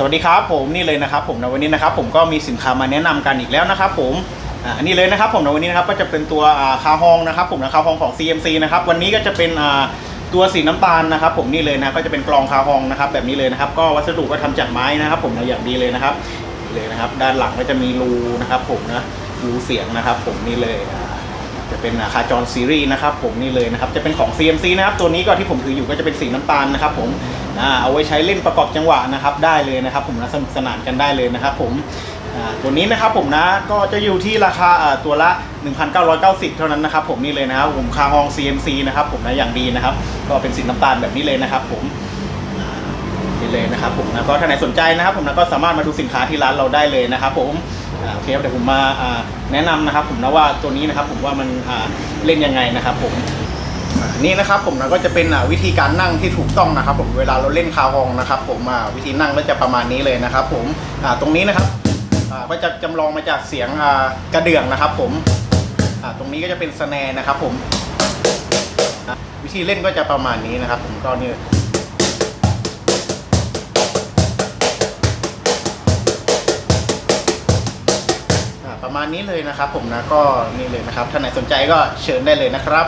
สวัสดีครับผมนี่เลยนะครับผมในวันนี้นะครับ ผมก็มีสินค้ามาแนะนำกันอีกแล้วนะครับ ผมอ่าอันนี้เลยนะครับผมในวันนี้นะครับก็จะเป็นตัวคาฮองนะครับ ผมนะคาฮองของ CMC นะครับวันนี้ก็จะเป็นตัวสีน้ำตาลนะครับ ผมนี่เลยนะก็จะเป็นกรองคาฮองนะครับ แบบนี้เลยนะครับ ก็วัสดุก็ทำจากไม้นะครับ ผมนะอย่างดีเลยนะครับเลยนะครับ ด้านหลังก็จะมีรูนะครับ ผมนะรูเสียงนะครับ ผมนี่เลยจะเป็นคาจอรซีรีส์นะครับ ผมนี่เลยนะครับจะเป็นของ CMC นะครับตัวนี้ก็ที่ผมถืออยู่ก็จะเป็นสีน้ำตาลนะครับ ผม อ่าเอาไว้ใช้เล่นประกอบจังหวะนะครับได้เลยนะครับ ผมนะสนุกสนานกันได้เลยนะครับ ผมตัวนี้นะครับผมนะก็จะอยู่ที่ราคาตัวละ 1,990 เท่านั้นนะครับ ผมนี่เลยนะครับผมคาฮอง CMC นะครับผมนะอย่างดีนะครับ ก็เป็นสีน้ำตาลแบบนี้เลยนะครับ ผมนี่เลยนะครับ ผมนะก็ถ้าไหนสนใจนะครับ ผมนะก็สามารถมาดูสินค้าที่ร้านเราได้เลยนะครับ ผมโอเคครับเดี๋ยวผมมาแนะนำนะครับ ผมนะว่าตัวนี้นะครับ ผมว่ามันเล่นยังไงนะครับ ผม นี่นะครับผมนะก็จะเป็นวิธีการนั่งที่ถูกต้องนะครับ ผมเวลาเราเล่นคาฮองนะครับผมวิธีนั่งก็จะประมาณนี้เลยนะครับ ผมตรงนี้นะครับก็จะจำลองมาจากเสียงกระเดื่องนะครับ ผมตรงนี้ก็จะเป็นสแนนะครับ ผมวิธีเล่นก็จะประมาณนี้นะครับ ผมก็นี่ประมาณนี้เลยนะครับ ผมนะก็นี่เลยนะครับถ้าไหนสนใจก็เชิญได้เลยนะครับ